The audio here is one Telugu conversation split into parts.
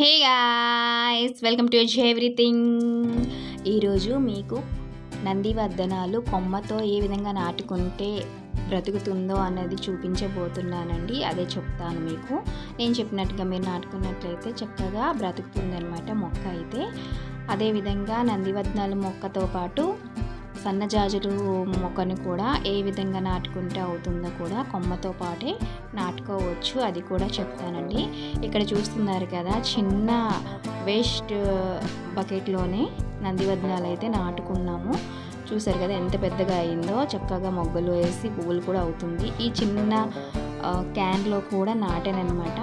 Hey guys welcome to edge everything. ఈరోజు మీకు నందివర్ధనాలు కొమ్మతో ఏ విధంగా నాటుకుంటే బ్రతుకుతుందో అన్నది చూపించబోతున్నానండి. అదే చెప్తాను మీకు. నేను చెప్పినట్టుగా మీరు నాటుకున్నట్లయితే చక్కగా బ్రతుకుతుందనమాట మొక్క అయితే. అదేవిధంగా నందివర్ధనాలు మొక్కతో పాటు సన్నజాజులు మొక్కను కూడా ఏ విధంగా నాటుకుంటే అవుతుందో కూడా కొమ్మతో పాటే నాటుకోవచ్చు అది కూడా చెప్తానండి. ఇక్కడ చూస్తున్నారు కదా చిన్న వేస్ట్ బకెట్లోనే నందివదనాలు అయితే నాటుకున్నాము. చూసారు కదా ఎంత పెద్దగా అయిందో చక్కగా మొగ్గలు వేసి పువ్వులు కూడా అవుతుంది. ఈ చిన్న క్యాన్లో కూడా నాటానమాట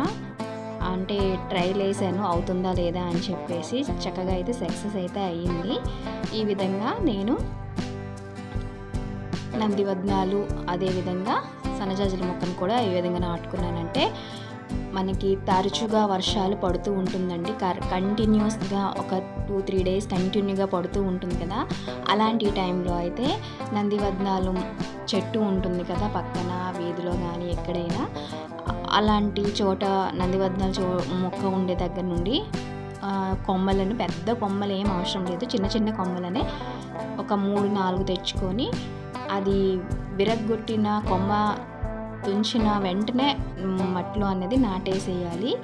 అంటే ట్రైల్ వేసాను అవుతుందా లేదా అని చెప్పేసి చక్కగా అయితే సక్సెస్ అయితే అయ్యింది ఈ విధంగా నేను నందివదనాలు అదేవిధంగా సన్నజాజుల మొక్కను కూడా ఏ విధంగా నాటుకున్నానంటే మనకి తరచుగా వర్షాలు పడుతూ ఉంటుందండి. కంటిన్యూస్గా ఒక టూ త్రీ డేస్ కంటిన్యూగా పడుతూ ఉంటుంది కదా. అలాంటి టైంలో అయితే నందివదనాలు చెట్టు ఉంటుంది కదా పక్కన వీధిలో కానీ ఎక్కడైనా. అలాంటి చోట నందివదనాలు చో మొక్క ఉండే దగ్గర నుండి కొమ్మలను పెద్ద కొమ్మలు ఏం అవసరం లేదు. చిన్న చిన్న కొమ్మలనే ఒక మూడు నాలుగు తెచ్చుకొని అది విరగ్గొట్టిన కొమ్మ తుంచిన వెంటనే మట్టిలో అనేది నాటేసేయాలి.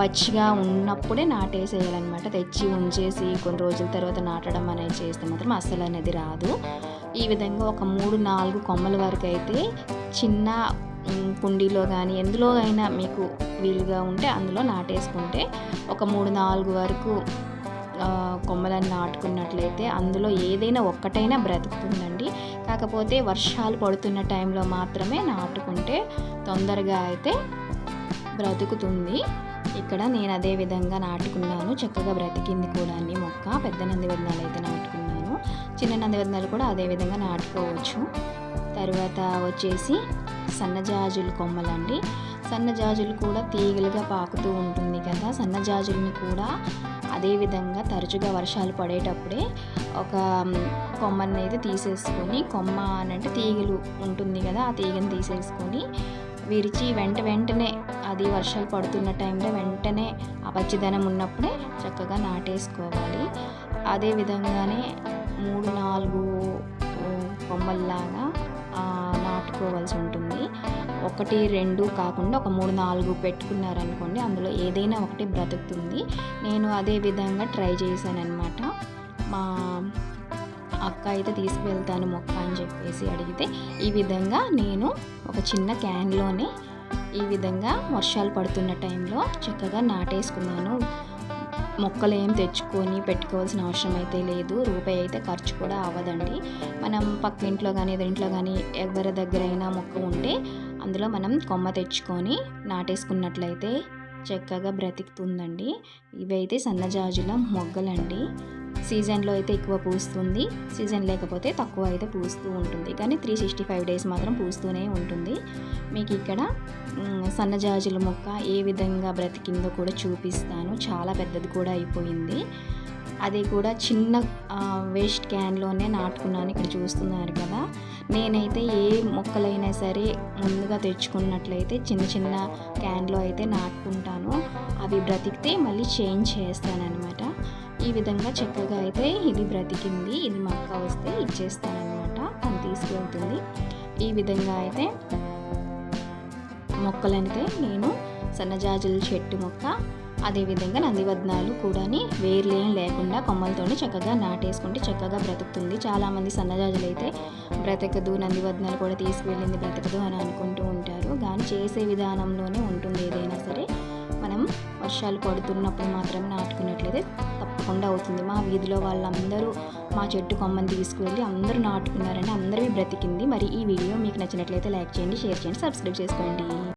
పచ్చిగా ఉన్నప్పుడే నాటేసేయాలన్నమాట. తెచ్చి ఉంచేసి కొన్ని రోజుల తర్వాత నాటడం అనేది చేస్తే మాత్రం అస్సలు అనేది రాదు. ఈ విధంగా ఒక మూడు నాలుగు కొమ్మల వరకు అయితే చిన్న కుండీలో కానీ ఎందులో అయినా మీకు వీలుగా ఉంటే అందులో నాటేసుకుంటే ఒక మూడు నాలుగు వరకు కొమ్మలను నాటుకున్నట్లయితే అందులో ఏదైనా ఒక్కటైనా బ్రతుకుతుందండి. కాకపోతే వర్షాలు పడుతున్న టైంలో మాత్రమే నాటుకుంటే తొందరగా అయితే బ్రతుకుతుంది. ఇక్కడ నేను అదే విధంగా నాటుకున్నాను. చక్కగా బ్రతికింది కూడా అన్ని మొక్క. పెద్ద నందివర్ధనాలు అయితే నాటుకున్నాను. చిన్న నందివర్ధనాలు కూడా అదే విధంగా నాటుకోవచ్చు. తర్వాత వచ్చేసి సన్నజాజులు కొమ్మలండి. సన్నజాజులు కూడా తీగలుగా పాకుతూ ఉంటుంది కదా. సన్నజాజుల్ని కూడా అదే విధంగా తరచుగా వర్షాలు పడేటప్పుడే ఒక మ్, కొమ్మని అయితే తీసేసుకొని కొమ్మ అనంటే తీగలు ఉంటుంది కదా ఆ తీగని తీసేసుకొని విరిచి వెంట వెంటనే అది వర్షాలు పడుతున్న టైంలో వెంటనే ఆ పచ్చిదనం ఉన్నప్పుడే చక్కగా నాటేసుకోవాలి. అదే విధంగానే మూడు నాలుగు కొమ్మల్లాగా నాటుకోవాల్సి ఉంటుంది. ఒకటి రెండు కాకుండా ఒక మూడు నాలుగు పెట్టుకున్నారనుకోండి అందులో ఏదైనా ఒకటి బ్రతుకుతుంది. నేను అదే విధంగా ట్రై చేశానమాట మా అక్క అయితే తీసుకువెళ్తాను మొక్క అని చెప్పేసి అడిగితే ఈ విధంగా నేను ఒక చిన్న క్యాన్లోనే ఈ విధంగా వర్షాలు పడుతున్న టైంలో చక్కగా నాటేసుకున్నాను. మొక్కలు ఏం తెచ్చుకొని పెట్టుకోవాల్సిన అవసరం అయితే లేదు. రూపాయి అయితే ఖర్చు కూడా అవ్వదండి. మనం పక్క ఇంట్లో కానీ ఎదురింట్లో కానీ ఎవరి దగ్గరైనా మొక్క ఉంటే అందులో మనం కొమ్మ తెచ్చుకొని నాటేసుకున్నట్లయితే చక్కగా బ్రతుకుతుందండి. ఇవైతే సన్నజాజుల మొగ్గలండి. సీజన్లో అయితే ఎక్కువ పూస్తుంది. సీజన్ లేకపోతే తక్కువ అయితే పూస్తూ ఉంటుంది. కానీ త్రీ సిక్స్టీ ఫైవ్ డేస్ మాత్రం పూస్తూనే ఉంటుంది. మీకు ఇక్కడ సన్నజాజుల మొక్క ఏ విధంగా బ్రతికిందో కూడా చూపిస్తాను. చాలా పెద్దది కూడా అయిపోయింది. అది కూడా చిన్న వేస్ట్ క్యాన్లోనే నాటుకున్నాను ఇక్కడ చూస్తున్నారు కదా. నేనైతే ఏ మొక్కలైనా సరే ముందుగా తెచ్చుకున్నట్లయితే చిన్న చిన్న క్యాన్లో అయితే నాటుకుంటాను. అవి బ్రతికితే మళ్ళీ చేంజ్ చేస్తానన్నమాట. ఈ విధంగా చక్కగా అయితే ఇది బ్రతికింది. ఇది మొక్క వస్తే ఇచ్చేస్తానన్నమాట. తను తీసుకెళ్తుంది. ఈ విధంగా అయితే మొక్కలైతే నేను సన్నజాజుల చెట్టు మొక్క అదేవిధంగా నందివదనాలు కూడాని వేర్లు లేకుండా కొమ్మలతోనే చక్కగా నాటేసుకుంటే చక్కగా బ్రతుకుతుంది. చాలామంది సన్నజాజులు అయితే బ్రతకదు నందివదనాలు కూడా తీసుకువెళ్ళింది బ్రతకదు అని అనుకుంటూ ఉంటారు. కానీ చేసే విధానంలోనే ఉంటుంది ఏదైనా సరే. మనం వర్షాలు పడుతున్నప్పుడు మాత్రమే నాటుకున్నట్లయితే తప్పకుండా అవుతుంది. మా వీధిలో వాళ్ళందరూ మా చెట్టు కొమ్మని తీసుకువెళ్ళి అందరూ నాటుకున్నారని అందరివి బ్రతికింది. మరి ఈ వీడియో మీకు నచ్చినట్లయితే లైక్ చేయండి షేర్ చేయండి సబ్స్క్రైబ్ చేసుకోండి.